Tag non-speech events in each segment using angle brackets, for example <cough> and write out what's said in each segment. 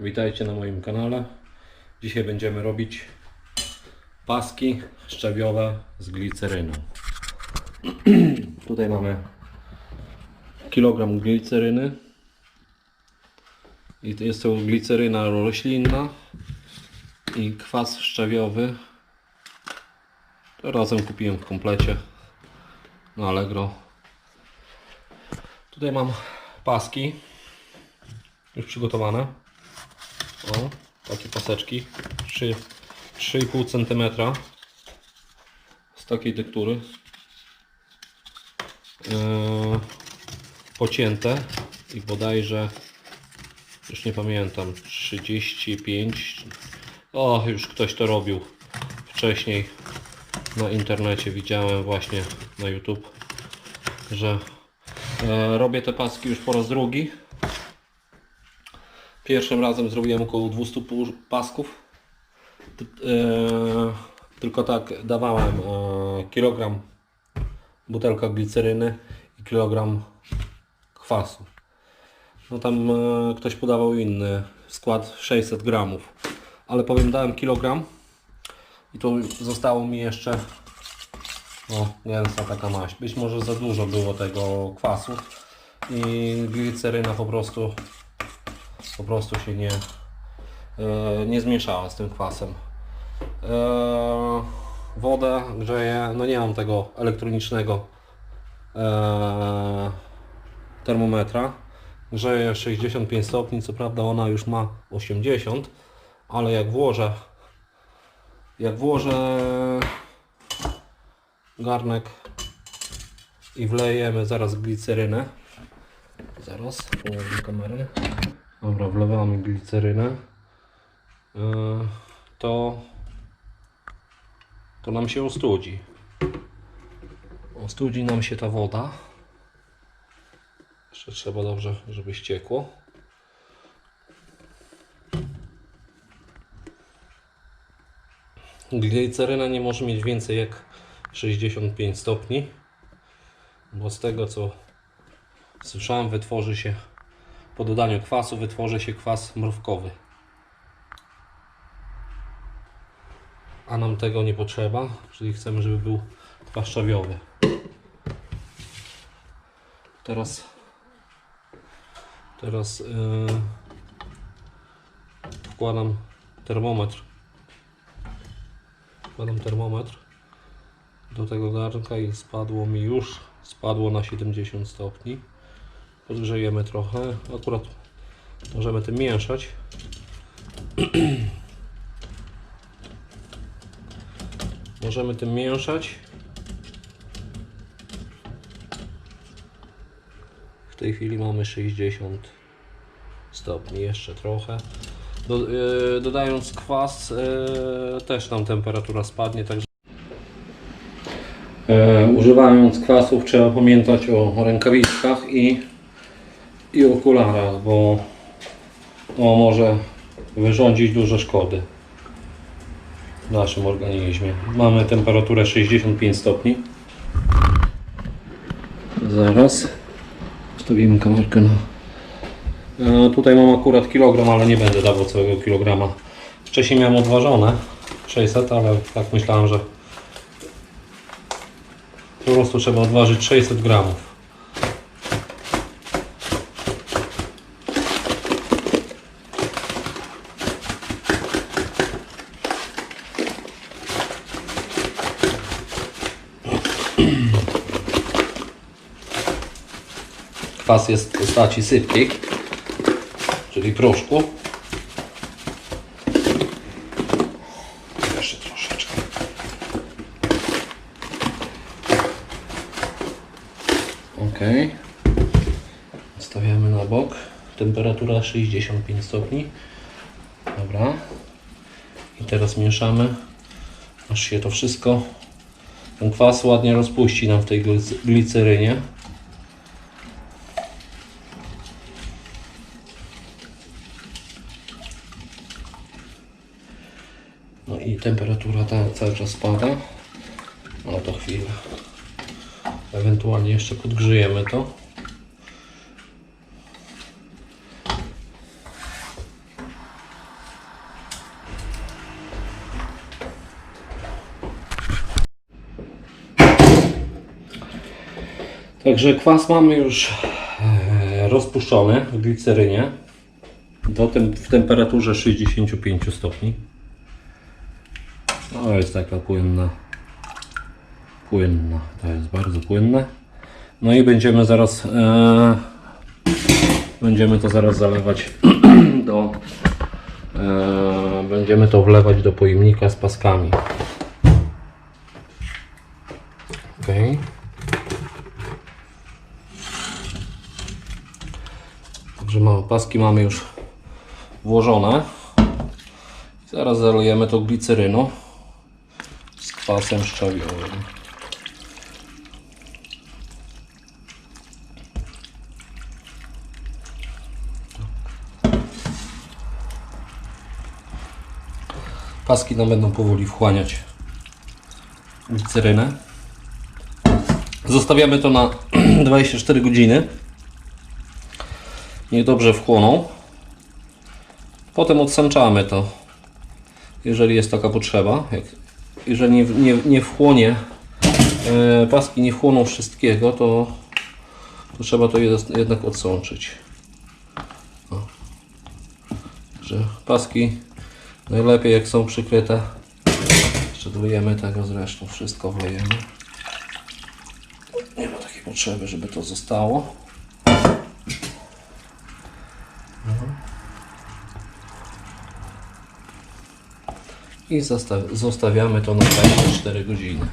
Witajcie na moim kanale. Dzisiaj będziemy robić paski szczawiowe z gliceryną. <clears throat> Tutaj mamy kilogram gliceryny. I to jest to gliceryna roślinna i kwas szczawiowy. To razem kupiłem w komplecie na Allegro. Tutaj mam paski już przygotowane. O, takie paseczki. 3 3,5 cm z takiej tektury. Yy, pocięte. I bodajże już nie pamiętam 35 o już ktoś to robił. Wcześniej na internecie widziałem właśnie na YouTube że e, robię te paski już po raz drugi Pierwszym razem zrobiłem około 200 pu- pasków. E, tylko tak dawałem e, kilogram butelka gliceryny i kilogram kwasu. No tam e, ktoś podawał inny skład 600 gramów. Ale powiem dałem kilogram i tu zostało mi jeszcze o, gęsta taka maść. Być może za dużo było tego kwasu i gliceryna po prostu po prostu się nie, e, nie zmieszała z tym kwasem. E, wodę grzeję, no nie mam tego elektronicznego e, termometra. Grzeję 65 stopni, co prawda ona już ma 80, ale jak włożę jak włożę garnek i wlejemy zaraz glicerynę zaraz położę kamerę Dobra, wlewamy glicerynę. Yy, To, to nam się ostudzi. Ostudzi nam się ta woda. Jeszcze trzeba dobrze, żeby ściekło. Gliceryna nie może mieć więcej jak 65 stopni, bo z tego co słyszałem wytworzy się po dodaniu kwasu wytworzy się kwas mrówkowy. A nam tego nie potrzeba, czyli chcemy, żeby był kwas szczawiowy. Teraz teraz yy, wkładam termometr. Wkładam termometr do tego garnka i spadło mi już spadło na 70 stopni podgrzejemy trochę. Akurat możemy tym mieszać. <clears throat> możemy tym mieszać. W tej chwili mamy 60 stopni, jeszcze trochę. Do, yy, dodając kwas yy, też nam temperatura spadnie, także E, używając kwasów trzeba pamiętać o rękawiczkach i, i okularach, bo to może wyrządzić duże szkody w naszym organizmie. Mamy temperaturę 65 stopni. Zaraz stawimy kamerkę na... E, tutaj mam akurat kilogram, ale nie będę dawał całego kilograma. Wcześniej miałem odważone 600, ale tak myślałem, że po prostu trzeba odważyć 600 gramów. Kwas jest w postaci sypkiej, czyli proszku. Jeszcze troszeczkę. Ok. Stawiamy na bok. Temperatura 65 stopni. Dobra. I teraz mieszamy, aż się to wszystko, ten kwas ładnie rozpuści nam w tej glic- glicerynie. cały czas pada. No to chwilę. Ewentualnie jeszcze podgrzejemy to. Także kwas mamy już e, rozpuszczony w glicerynie do tem w temperaturze 65 stopni. No jest taka płynna. Płynna, to jest bardzo płynne. No i będziemy zaraz e, będziemy to zaraz zalewać <clears throat> do e, będziemy to wlewać do pojemnika z paskami. Okej. Także mamy, paski mamy już włożone. Zaraz zalejemy to gliceryną szczawiowym. Paski nam będą powoli wchłaniać glicerynę. Zostawiamy to na <clears throat> 24 godziny. Niech dobrze wchłoną. Potem odsączamy to, jeżeli jest taka potrzeba. Jak, jeżeli nie, nie, nie wchłonie, e, paski nie wchłoną wszystkiego, to, to trzeba to jednak odsączyć. O. Także paski najlepiej jak są przykryte. Jeszcze dolejemy tego zresztą, wszystko wlejemy. Nie ma takiej potrzeby, żeby to zostało. I zostaw, zostawiamy to na 24 godziny.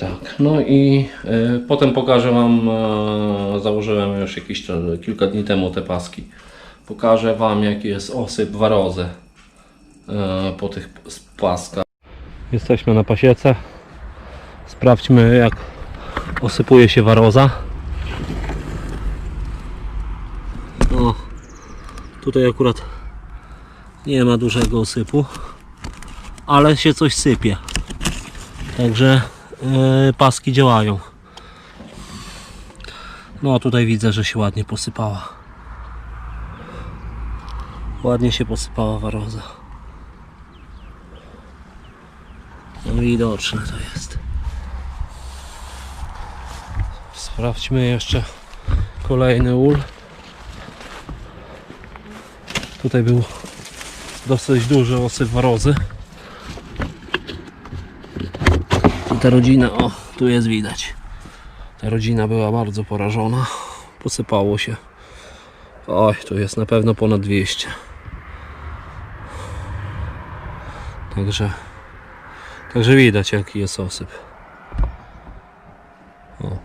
Tak, no i e, potem pokażę Wam, e, założyłem już jakieś czas- kilka dni temu te paski. Pokażę Wam jaki jest osyp warozy e, po tych paskach. Jesteśmy na pasiece. Sprawdźmy jak osypuje się waroza. O, tutaj akurat nie ma dużego osypu, ale się coś sypie. Także yy, paski działają. No tutaj widzę, że się ładnie posypała. Ładnie się posypała waroza. No widoczne to jest. Sprawdźmy jeszcze kolejny ul. Tutaj był dosyć duży osyp warozy. I ta rodzina, o, tu jest widać. Ta rodzina była bardzo porażona. Posypało się. Oj, tu jest na pewno ponad 200. Także, także widać jaki jest osyp. O.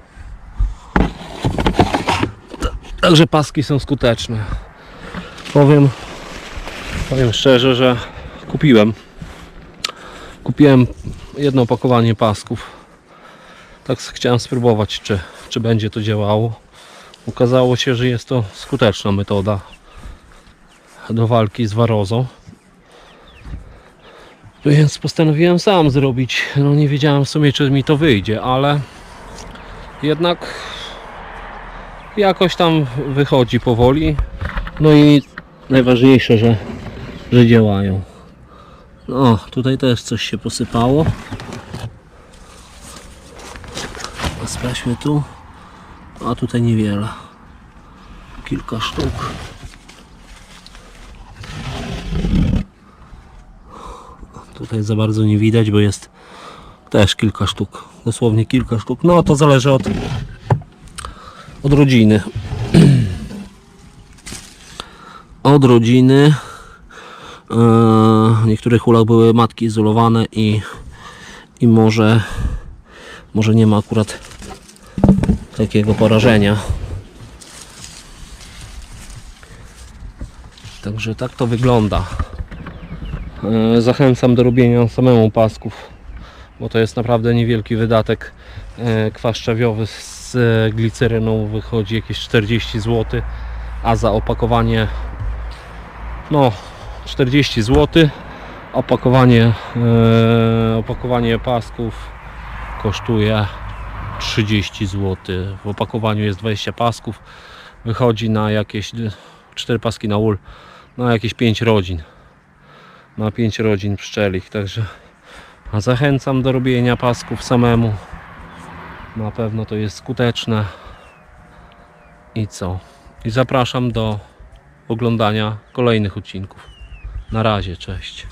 Ta- Także paski są skuteczne. Powiem, Powiem szczerze, że kupiłem. Kupiłem jedno opakowanie pasków. Tak chciałem spróbować, czy, czy będzie to działało. Okazało się, że jest to skuteczna metoda do walki z warozą. Więc postanowiłem sam zrobić. No nie wiedziałem w sumie, czy mi to wyjdzie, ale jednak jakoś tam wychodzi powoli. No i najważniejsze, że że działają. No, tutaj też coś się posypało. Sprawdźmy tu. A tutaj niewiele. Kilka sztuk. Tutaj za bardzo nie widać, bo jest też kilka sztuk. Dosłownie kilka sztuk. No to zależy od, od rodziny. <clears throat> Od rodziny. E, W niektórych hulach były matki izolowane i, i może, może nie ma akurat takiego porażenia. Także tak to wygląda. E, Zachęcam do robienia samemu pasków, bo to jest naprawdę niewielki wydatek. E, Kwas szczawiowy z gliceryną wychodzi jakieś 40 zł, a za opakowanie no 40 zł. Opakowanie, e, opakowanie pasków kosztuje 30 zł. W opakowaniu jest 20 pasków. Wychodzi na jakieś 4 paski na ul, na jakieś 5 rodzin. Na 5 rodzin pszczelich, także zachęcam do robienia pasków samemu. Na pewno to jest skuteczne. I co? I zapraszam do oglądania kolejnych odcinków. Na razie, cześć.